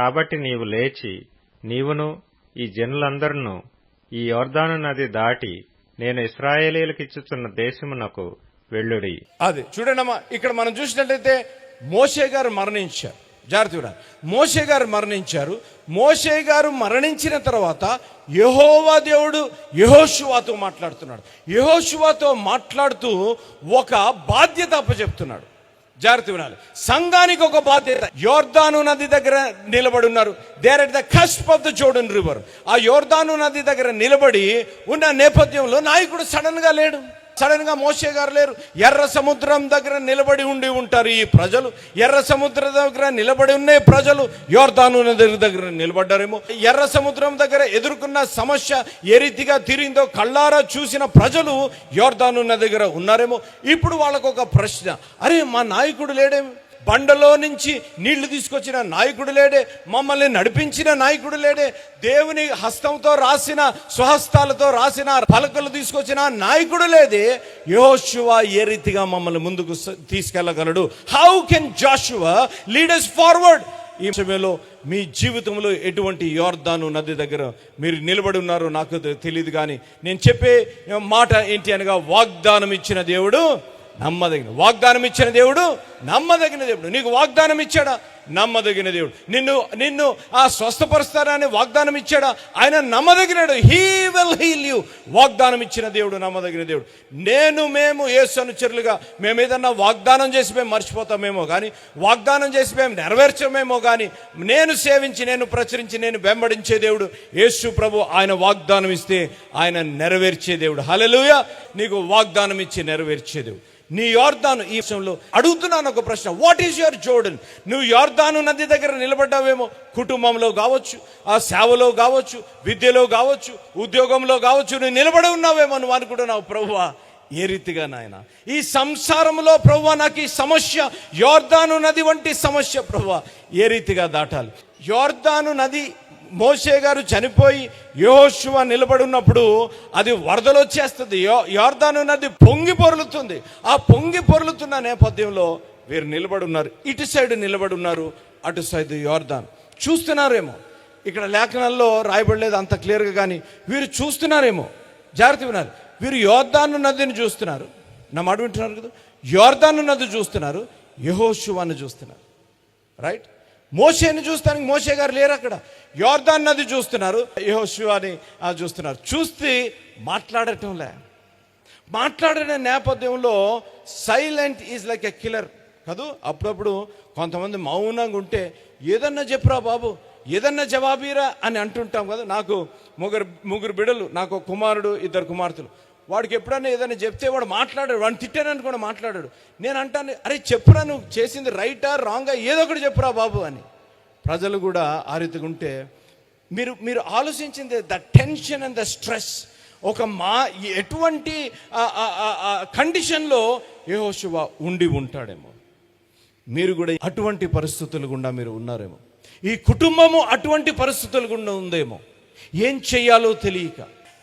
కాబట్టి నీవు లేచి నీవును ఈ జనులందరును ఈ యోర్దాను నది దాటి నేను ఇస్రాయేలీలకిచ్చుచున్న దేశమునకు వెళ్ళుడి. అది. చూడండమ్మా ఇక్కడ మనం చూసినట్లయితే మోషే గారు మరణించారు. జాగ్రత్త వినాలి. మోషే గారు మరణించారు. మోషే గారు మరణించిన తర్వాత యహోవా దేవుడు యహోశువాతో మాట్లాడుతున్నాడు. యహోశువాతో మాట్లాడుతూ ఒక బాధ్యత అప్పచెప్తున్నాడు. జాగ్రత్త వినాలి. సంఘానికి ఒక బాధ్యత. యోర్దాను నది దగ్గర నిలబడి ఉన్నారు there at the cusp of the Jordan river ఆ యోర్దాను నది దగ్గర నిలబడి ఉన్న నేపథ్యంలో నాయకుడు సడన్గా లేడు. సడన్గా మోసే గారు లేరు. ఎర్ర సముద్రం దగ్గర నిలబడి ఉండి ఉంటారు ఈ ప్రజలు. ఎర్ర సముద్రం దగ్గర నిలబడి ఉన్న ప్రజలు యోర్దాను నది దగ్గర నిలబడ్డారేమో. ఎర్ర సముద్రం దగ్గర ఎదుర్కొన్న సమస్య ఏ రీతిగా తీరిందో కళ్ళారా చూసిన ప్రజలు యోర్దాను నది దగ్గర ఉన్నారేమో. ఇప్పుడు వాళ్ళకు ఒక ప్రశ్న. అరే మా నాయకుడు లేడేమి? బండలో నుంచి నీళ్ళు తీసుకొచ్చిన నాయకుడు లేడే మమ్మల్ని నడిపించిన నాయకుడు లేడే దేవుని హస్తంతో రాసిన స్వహస్తాలతో రాసిన పలకలు తీసుకొచ్చిన నాయకుడు లేదే యోశువ ఏ రీతిగా మమ్మల్ని ముందుకు తీసుకెళ్ళగలడు? How can Joshua leaders forward ఈ సమయంలో మీ జీవితంలో ఎటువంటి యోర్ధాను నది దగ్గర మీరు నిలబడి ఉన్నారో నాకు తె- తెలియదు కానీ నేను చెప్పే మాట ఏంటి అనగా వాగ్దానం ఇచ్చిన దేవుడు నమ్మదగిన వాగ్దానం ఇచ్చిన దేవుడు నమ్మదగిన దేవుడు. నీకు వాగ్దానం ఇచ్చాడా నమ్మదగిన దేవుడు. నిన్ను నిన్ను ఆ స్వస్థపరుస్తారని వాగ్దానం ఇచ్చాడా? ఆయన నమ్మదగినాడు. హీ విల్ హీల్ యూ వాగ్దానం ఇచ్చిన దేవుడు నమ్మదగిన దేవుడు. నేను మేము యేసు అనుచరులుగా మేము ఏదన్నా వాగ్దానం చేసి మేము మర్చిపోతామేమో కానీ వాగ్దానం చేసి మేము నెరవేర్చమేమో కానీ నేను సేవించి నేను ప్రచురించి నేను వెంబడించే దేవుడు యేసు ప్రభు ఆయన వాగ్దానం ఇస్తే ఆయన నెరవేర్చే దేవుడు. హలలుయ నీకు వాగ్దానం ఇచ్చి నెరవేర్చే దేవుడు. నీ యోర్దాను ఈ విషయంలో అడుగుతున్నాను ఒక ప్రశ్న. వాట్ ఈస్ యువర్ జోర్డన్ నువ్వు యోర్దాను నది దగ్గర నిలబడ్డావేమో కుటుంబంలో కావచ్చు ఆ సేవలో కావచ్చు విద్యలో కావచ్చు ఉద్యోగంలో కావచ్చు నువ్వు నిలబడి ఉన్నావేమో నువ్వు అనుకుంటున్నావు ప్రభువా ఏ రీతిగా నాయన? ఈ సంసారంలో ప్రభు నాకు ఈ సమస్య యోర్దాను నది వంటి సమస్య ప్రభు ఏ రీతిగా దాటాలి? యోర్దాను నది మోసే గారు చనిపోయి యెహోషువ నిలబడి ఉన్నప్పుడు అది వరదలు వచ్చేస్తుంది యో- యోర్దాను నది పొంగి పొరులుతుంది. ఆ పొంగి పొరులుతున్న నేపథ్యంలో వీరు నిలబడి ఉన్నారు ఇటు సైడ్ నిలబడి ఉన్నారు అటు సైడ్ యోర్దాన్. చూస్తున్నారేమో. ఇక్కడ లేఖనాల్లో రాయబడలేదు అంత క్లియర్గా కానీ వీరు చూస్తున్నారేమో. జాగ్రత్త వినారు వీరు యోర్దాను నదిని చూస్తున్నారు. నా మాట వింటున్నారు కదా? యోర్దాను నది చూస్తున్నారు. యహోశువాన్ని చూస్తున్నారు. రైట్ మోసేని చూస్తానికి మోషే గారు లేరు అక్కడ. యోర్దాన్ నది చూస్తున్నారు. యహోశివాని చూస్తున్నారు. చూస్తే మాట్లాడటంలే. మాట్లాడిన నేపథ్యంలో silent is like a killer. కాదు అప్పుడప్పుడు కొంతమంది మౌనంగా ఉంటే ఏదన్నా చెప్పురా బాబు ఏదన్నా జవాబీరా అని అంటుంటాం కదా. నాకు ముగ్గురు ముగ్గురు బిడలు నాకు కుమారుడు ఇద్దరు కుమార్తెలు. వాడికి ఎప్పుడన్నా ఏదైనా చెప్తే వాడు మాట్లాడాడు వాడిని తిట్టానని కూడా మాట్లాడాడు. నేను అంటాను అరే చెప్పురా నువ్వు చేసింది రైటా రాంగా ఏదో ఒకటి చెప్పురా బాబు అని. ప్రజలు కూడా ఆ రీతిగా ఉంటే మీరు మీరు ఆలోచించింది the tension and the stress. ఒక మా ఎటువంటి కండిషన్లో యెహోషువ ఉండి ఉంటాడేమో. మీరు కూడా అటువంటి పరిస్థితులు గుండా మీరు ఉన్నారేమో. ఈ కుటుంబము అటువంటి పరిస్థితులు గుండా ఉందేమో. ఏం చెయ్యాలో తెలియక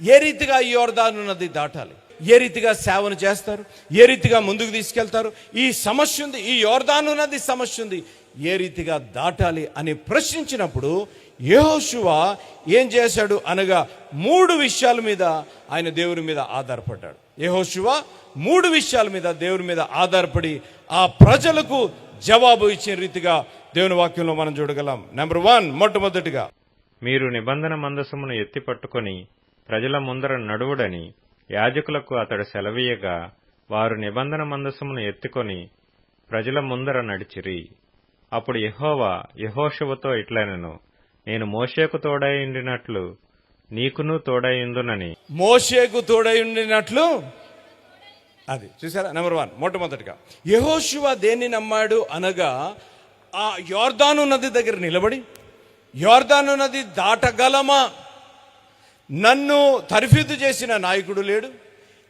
ఏ రీతిగా ఈ యోర్దాను నది దాటాలి? ఏ రీతిగా సేవను చేస్తారు? ఏ రీతిగా ముందుకు తీసుకెళ్తారు? ఈ సమస్య ఉంది ఈ యోర్దాను నది సమస్య ఉంది. ఏ రీతిగా దాటాలి అని ప్రశ్నించినప్పుడు యెహోషువ ఏం చేశాడు అనగా మూడు విషయాల మీద ఆయన దేవుని మీద ఆధారపడ్డాడు. యెహోషువ మూడు విషయాల మీద దేవుని మీద ఆధారపడి ఆ ప్రజలకు జవాబు ఇచ్చే రీతిగా దేవుని వాక్యంలో మనం చూడగలం. నెంబర్ వన్ మొట్టమొదటిగా. మీరు నిబంధన మందసమును ఎత్తి పట్టుకొని ప్రజల ముందర నడువుడని యాజకులకు అతడు సెలవీయగా వారు నిబంధన మందసమును ఎత్తుకొని ప్రజల ముందర నడిచిరి. అప్పుడు యెహోవా యెహోషువతో ఇట్లనెను నేను మోషేకు తోడైండినట్లు నీకును తోడైందునని మోషేకు తోడై ఉండినట్లు అది. చూసారా? నెంబర్ వన్ మొట్టమొదటిగా. యహోశివ దేన్ని నమ్మాడు అనగా ఆ యోర్దాను నది దగ్గర నిలబడి యోర్దాను నది దాటగలమా? నన్ను తరిఫీదు చేసిన నాయకుడు లేడు.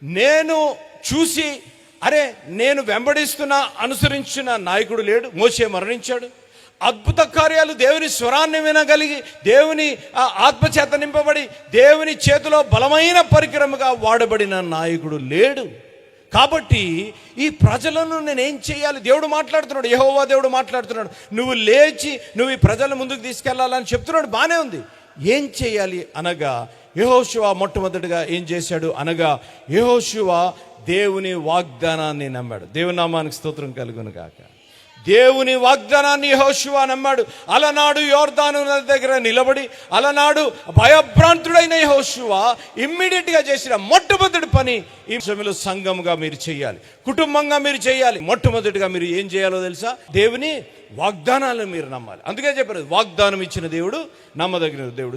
నేను చూసి అరే నేను వెంబడిస్తున్న అనుసరించిన నాయకుడు లేడు. మోసే మరణించాడు. అద్భుత కార్యాలు దేవుని స్వరాన్ని వినగలిగి దేవుని ఆ ఆత్మచేత నింపబడి దేవుని చేతిలో బలమైన పరికరముగా వాడబడిన నాయకుడు లేడు. కాబట్టి ఈ ప్రజలను నేనేం చేయాలి? దేవుడు మాట్లాడుతున్నాడు. యహోవా దేవుడు మాట్లాడుతున్నాడు. నువ్వు లేచి నువ్వు ఈ ప్రజల ముందుకు తీసుకెళ్ళాలని చెప్తున్నాడు. బాగానే ఉంది. ఏం చేయాలి అనగా యెహోషువ మొట్టమొదటిగా ఏం చేశాడు అనగా యెహోషువ దేవుని వాగ్దానాన్ని నమ్మాడు. దేవునామానికి స్తోత్రం కలుగును కాక దేవుని వాగ్దానాన్ని యెహోషువ నమ్మాడు. అలనాడు యోర్దాను నది దగ్గర నిలబడి అలనాడు భయభ్రాంతుడైన యెహోషువ ఇమ్మీడియట్గా చేసిన మొట్టమొదటి పని ఈ సమయంలో సంఘంగా మీరు చేయాలి. కుటుంబంగా మీరు చేయాలి. మొట్టమొదటిగా మీరు ఏం చేయాలో తెలుసా? దేవుని వాగ్దానాలను మీరు నమ్మాలి. అందుకే చెప్పారు వాగ్దానం ఇచ్చిన దేవుడు నమ్మదగిన దేవుడు.